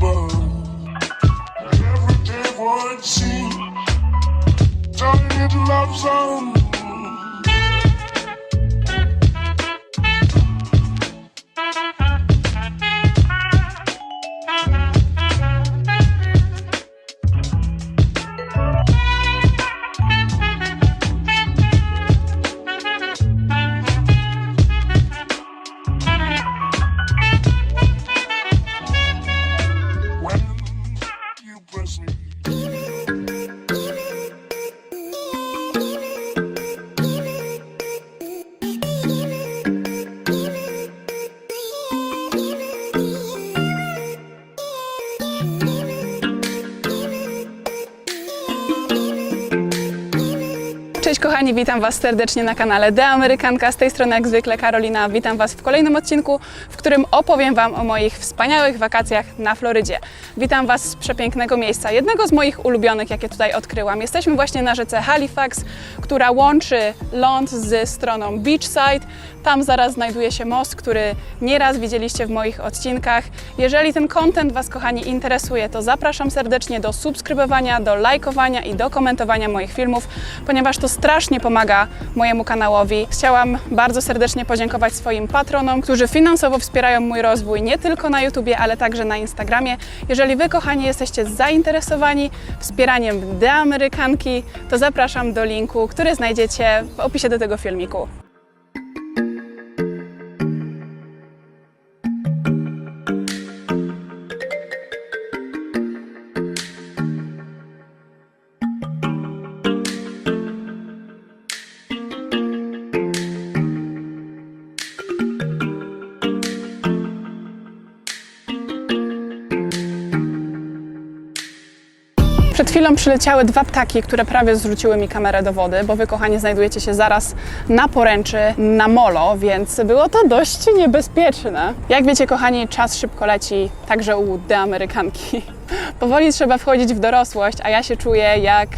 bottom. Every day one scene. Down in love zone. Cześć kochani, witam Was serdecznie na kanale The Amerykanka. Z tej strony jak zwykle Karolina. Witam Was w kolejnym odcinku, w którym opowiem Wam o moich wspaniałych wakacjach na Florydzie. Witam Was z przepięknego miejsca, jednego z moich ulubionych, jakie tutaj odkryłam. Jesteśmy właśnie na rzece Halifax, która łączy ląd ze stroną Beachside. Tam zaraz znajduje się most, który nieraz widzieliście w moich odcinkach. Jeżeli ten content Was kochani interesuje, to zapraszam serdecznie do subskrybowania, do lajkowania i do komentowania moich filmów, ponieważ to strasznie pomaga mojemu kanałowi. Chciałam bardzo serdecznie podziękować swoim patronom, którzy finansowo wspierają mój rozwój nie tylko na YouTubie, ale także na Instagramie. Jeżeli Wy, kochani, jesteście zainteresowani wspieraniem The Amerykanki, to zapraszam do linku, który znajdziecie w opisie do tego filmiku. Chwilą przyleciały dwa ptaki, które prawie zwróciły mi kamerę do wody, bo wy, kochani, znajdujecie się zaraz na poręczy, na molo, więc było to dość niebezpieczne. Jak wiecie, kochani, czas szybko leci, także u The Amerykanki. Powoli trzeba wchodzić w dorosłość, a ja się czuję jak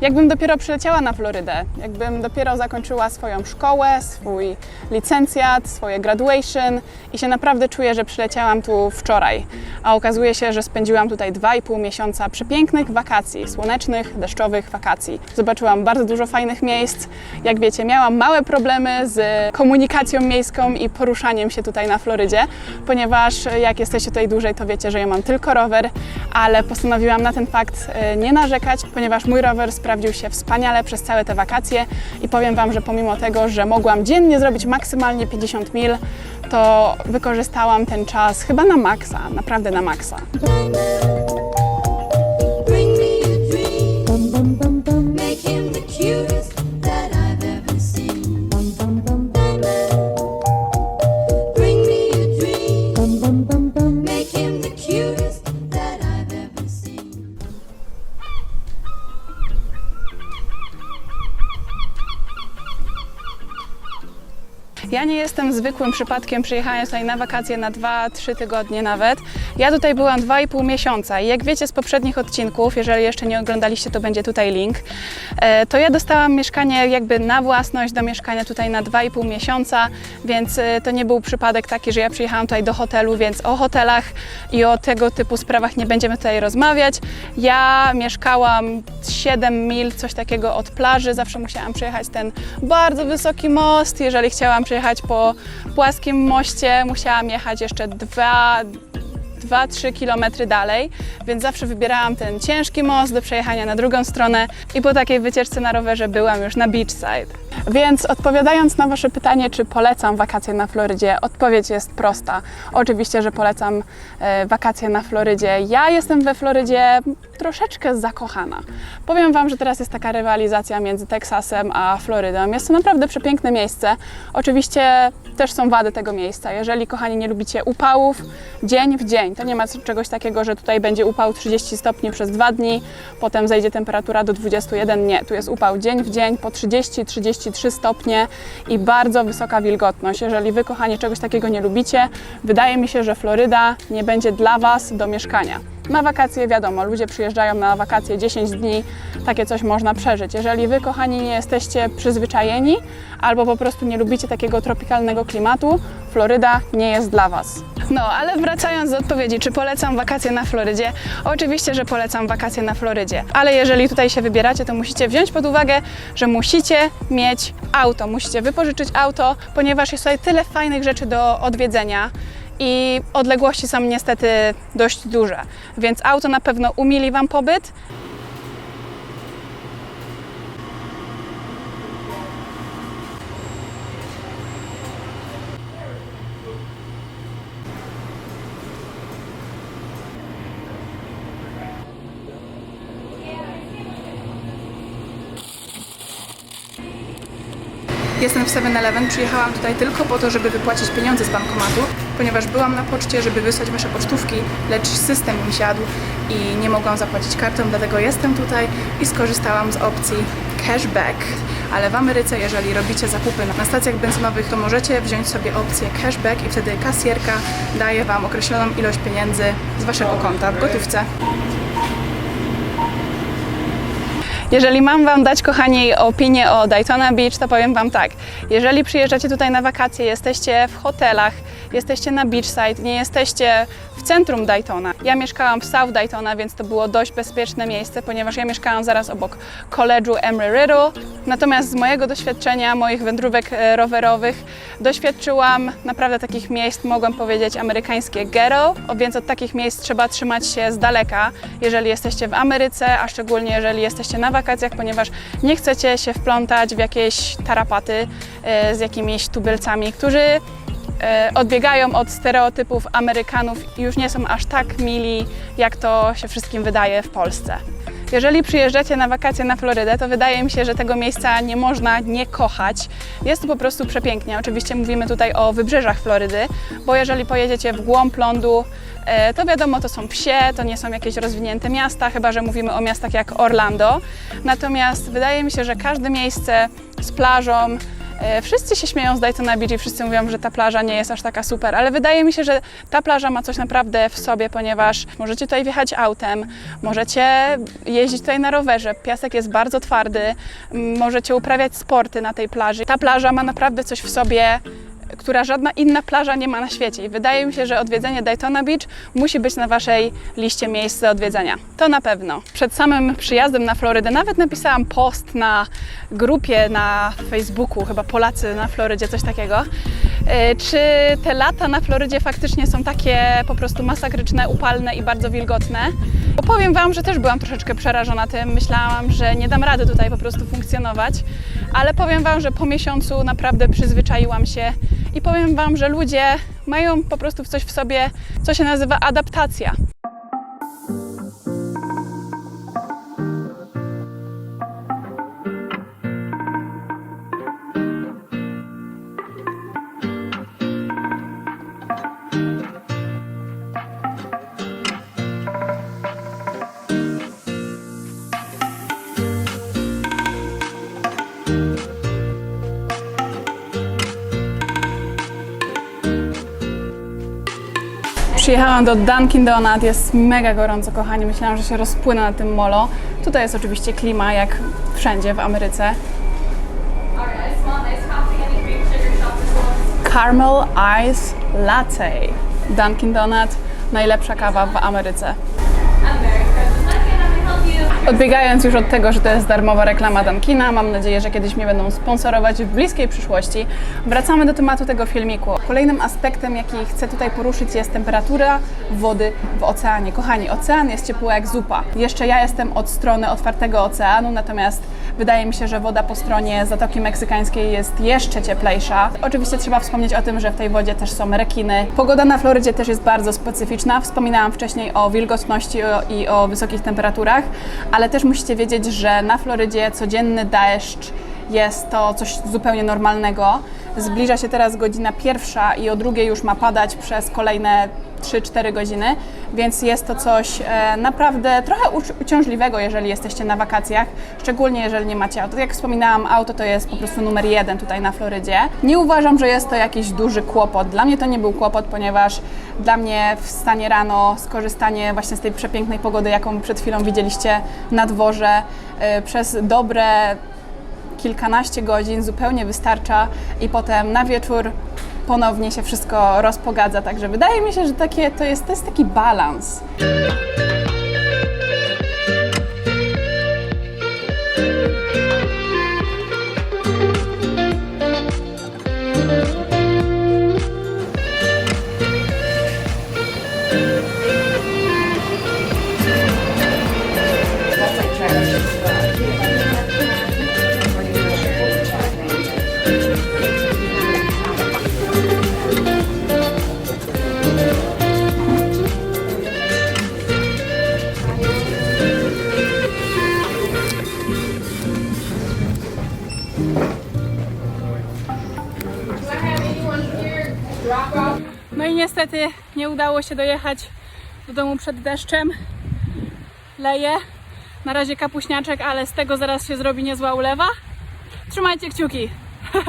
jakbym dopiero przyleciała na Florydę, jakbym dopiero zakończyła swoją szkołę, swój licencjat, swoje graduation i się naprawdę czuję, że przyleciałam tu wczoraj. A okazuje się, że spędziłam tutaj 2,5 miesiąca przepięknych wakacji, słonecznych, deszczowych wakacji. Zobaczyłam bardzo dużo fajnych miejsc. Jak wiecie, miałam małe problemy z komunikacją miejską i poruszaniem się tutaj na Florydzie, ponieważ jak jesteście tutaj dłużej, to wiecie, że ja mam tylko rower, ale postanowiłam na ten fakt e, nie narzekać, ponieważ mój rower sprawdził się wspaniale przez całe te wakacje i powiem Wam, że pomimo tego, że mogłam dziennie zrobić maksymalnie 50 mil, to wykorzystałam ten czas chyba na maksa, naprawdę na maksa. Ja nie jestem zwykłym przypadkiem, przyjechałem tutaj na wakacje na 2-3 tygodnie nawet. Ja tutaj byłam 2,5 miesiąca i jak wiecie z poprzednich odcinków, jeżeli jeszcze nie oglądaliście, to będzie tutaj link, e, to ja dostałam mieszkanie jakby na własność do mieszkania tutaj na 2,5 miesiąca, więc e, to nie był przypadek taki, że ja przyjechałam tutaj do hotelu, więc o hotelach i o tego typu sprawach nie będziemy tutaj rozmawiać. Ja mieszkałam 7 mil, coś takiego od plaży, zawsze musiałam przejechać ten bardzo wysoki most, jeżeli chciałam przejechać po płaskim moście, musiałam jechać jeszcze dwa 2-3 kilometry dalej, więc zawsze wybierałam ten ciężki most do przejechania na drugą stronę i po takiej wycieczce na rowerze byłam już na beachside. Więc odpowiadając na Wasze pytanie, czy polecam wakacje na Florydzie, odpowiedź jest prosta. Oczywiście, że polecam e, wakacje na Florydzie. Ja jestem we Florydzie troszeczkę zakochana. Powiem Wam, że teraz jest taka rywalizacja między Teksasem a Florydą. Jest to naprawdę przepiękne miejsce. Oczywiście też są wady tego miejsca. Jeżeli, kochani, nie lubicie upałów, dzień w dzień, to nie ma czegoś takiego, że tutaj będzie upał 30 stopni przez dwa dni, potem zejdzie temperatura do 21. Nie, tu jest upał dzień w dzień po 30-33 stopnie i bardzo wysoka wilgotność. Jeżeli Wy, kochani, czegoś takiego nie lubicie, wydaje mi się, że Floryda nie będzie dla Was do mieszkania. Na wakacje wiadomo, ludzie przyjeżdżają na wakacje 10 dni, takie coś można przeżyć. Jeżeli Wy, kochani, nie jesteście przyzwyczajeni albo po prostu nie lubicie takiego tropikalnego klimatu, Floryda nie jest dla Was. No, ale wracając do odpowiedzi, czy polecam wakacje na Florydzie? Oczywiście, że polecam wakacje na Florydzie, ale jeżeli tutaj się wybieracie, to musicie wziąć pod uwagę, że musicie mieć auto, musicie wypożyczyć auto, ponieważ jest tutaj tyle fajnych rzeczy do odwiedzenia i odległości są niestety dość duże, więc auto na pewno umili Wam pobyt. Jestem w 7-Eleven, przyjechałam tutaj tylko po to, żeby wypłacić pieniądze z bankomatu, ponieważ byłam na poczcie, żeby wysłać Wasze pocztówki, lecz system mi siadł i nie mogłam zapłacić kartą, dlatego jestem tutaj i skorzystałam z opcji cashback. Ale w Ameryce, jeżeli robicie zakupy na stacjach benzynowych, to możecie wziąć sobie opcję cashback i wtedy kasjerka daje Wam określoną ilość pieniędzy z Waszego konta w gotówce. Jeżeli mam Wam dać, kochani, opinię o Daytona Beach, to powiem Wam tak. Jeżeli przyjeżdżacie tutaj na wakacje, jesteście w hotelach, jesteście na beachside, nie jesteście w centrum Daytona. Ja mieszkałam w South Daytona, więc to było dość bezpieczne miejsce, ponieważ ja mieszkałam zaraz obok koledżu Embry-Riddle. Natomiast z mojego doświadczenia, moich wędrówek e, rowerowych, doświadczyłam naprawdę takich miejsc, mogłam powiedzieć, amerykańskie ghetto, więc od takich miejsc trzeba trzymać się z daleka, jeżeli jesteście w Ameryce, a szczególnie jeżeli jesteście na wakacjach, ponieważ nie chcecie się wplątać w jakieś tarapaty e, z jakimiś tubylcami, którzy odbiegają od stereotypów Amerykanów i już nie są aż tak mili, jak to się wszystkim wydaje w Polsce. Jeżeli przyjeżdżacie na wakacje na Florydę, to wydaje mi się, że tego miejsca nie można nie kochać. Jest to po prostu przepięknie. Oczywiście mówimy tutaj o wybrzeżach Florydy, bo jeżeli pojedziecie w głąb lądu, e, to wiadomo, to są wsie, to nie są jakieś rozwinięte miasta, chyba że mówimy o miastach jak Orlando. Natomiast wydaje mi się, że każde miejsce z plażą, E, Wszyscy się śmieją z Daytona Beach i wszyscy mówią, że ta plaża nie jest aż taka super, ale wydaje mi się, że ta plaża ma coś naprawdę w sobie, ponieważ możecie tutaj wjechać autem, możecie jeździć tutaj na rowerze, piasek jest bardzo twardy, możecie uprawiać sporty na tej plaży. Ta plaża ma naprawdę coś w sobie, która żadna inna plaża nie ma na świecie. I wydaje mi się, że odwiedzenie Daytona Beach musi być na Waszej liście miejsc do odwiedzenia. To na pewno. Przed samym przyjazdem na Florydę nawet napisałam post na grupie na Facebooku, chyba Polacy na Florydzie, coś takiego. E, Czy te lata na Florydzie faktycznie są takie po prostu masakryczne, upalne i bardzo wilgotne? Bo powiem Wam, że też byłam troszeczkę przerażona tym. Myślałam, że nie dam rady tutaj po prostu funkcjonować, ale powiem Wam, że po miesiącu naprawdę przyzwyczaiłam się i powiem Wam, że ludzie mają po prostu coś w sobie, co się nazywa adaptacja. Przyjechałam do Dunkin' Donut, jest mega gorąco, kochani. Myślałam, że się rozpłynę na tym molo. Tutaj jest oczywiście klima, jak wszędzie w Ameryce. Caramel Ice Latte. Dunkin' Donut, najlepsza kawa w Ameryce. Odbiegając już od tego, że to jest darmowa reklama Dunkina, mam nadzieję, że kiedyś mnie będą sponsorować w bliskiej przyszłości. Wracamy do tematu tego filmiku. Kolejnym aspektem, jaki chcę tutaj poruszyć jest temperatura wody w oceanie. Kochani, ocean jest ciepły jak zupa. Jeszcze ja jestem od strony otwartego oceanu, natomiast wydaje mi się, że woda po stronie Zatoki Meksykańskiej jest jeszcze cieplejsza. Oczywiście trzeba wspomnieć o tym, że w tej wodzie też są rekiny. Pogoda na Florydzie też jest bardzo specyficzna. Wspominałam wcześniej o wilgotności i o wysokich temperaturach, ale też musicie wiedzieć, że na Florydzie codzienny deszcz jest to coś zupełnie normalnego. Zbliża się teraz godzina pierwsza i o drugiej już ma padać przez kolejne 3-4 godziny, więc jest to coś e, naprawdę trochę uci- uciążliwego, jeżeli jesteście na wakacjach, szczególnie jeżeli nie macie auto. Jak wspominałam, auto to jest po prostu numer jeden tutaj na Florydzie. Nie uważam, że jest to jakiś duży kłopot. Dla mnie to nie był kłopot, ponieważ dla mnie wstanie rano, skorzystanie właśnie z tej przepięknej pogody, jaką przed chwilą widzieliście na dworze, e, przez dobre kilkanaście godzin zupełnie wystarcza i potem na wieczór ponownie się wszystko rozpogadza. Także wydaje mi się, że takie, to, jest, to jest taki balans. Niestety nie udało się dojechać do domu przed deszczem. Leje. Na razie kapuśniaczek, ale z tego zaraz się zrobi niezła ulewa. Trzymajcie kciuki.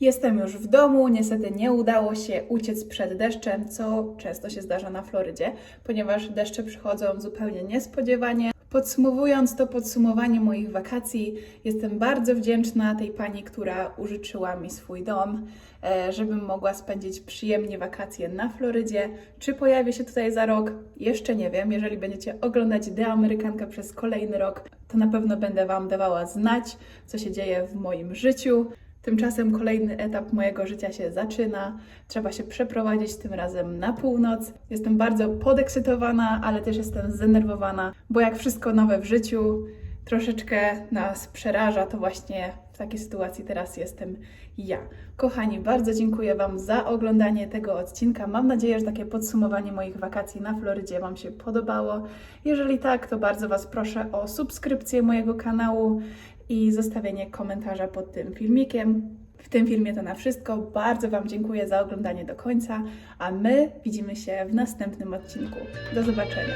Jestem już w domu. Niestety nie udało się uciec przed deszczem, co często się zdarza na Florydzie, ponieważ deszcze przychodzą zupełnie niespodziewanie. Podsumowując to podsumowanie moich wakacji, jestem bardzo wdzięczna tej pani, która użyczyła mi swój dom, e, żebym mogła spędzić przyjemnie wakacje na Florydzie. Czy pojawię się tutaj za rok? Jeszcze nie wiem. Jeżeli będziecie oglądać The Amerykankę przez kolejny rok, to na pewno będę Wam dawała znać, co się dzieje w moim życiu. Tymczasem kolejny etap mojego życia się zaczyna. Trzeba się przeprowadzić tym razem na północ. Jestem bardzo podekscytowana, ale też jestem zdenerwowana, bo jak wszystko nowe w życiu, troszeczkę nas przeraża, to właśnie w takiej sytuacji teraz jestem ja. Kochani, bardzo dziękuję Wam za oglądanie tego odcinka. Mam nadzieję, że takie podsumowanie moich wakacji na Florydzie Wam się podobało. Jeżeli tak, to bardzo Was proszę o subskrypcję mojego kanału i zostawienie komentarza pod tym filmikiem. W tym filmie to na wszystko. Bardzo Wam dziękuję za oglądanie do końca, a my widzimy się w następnym odcinku. Do zobaczenia.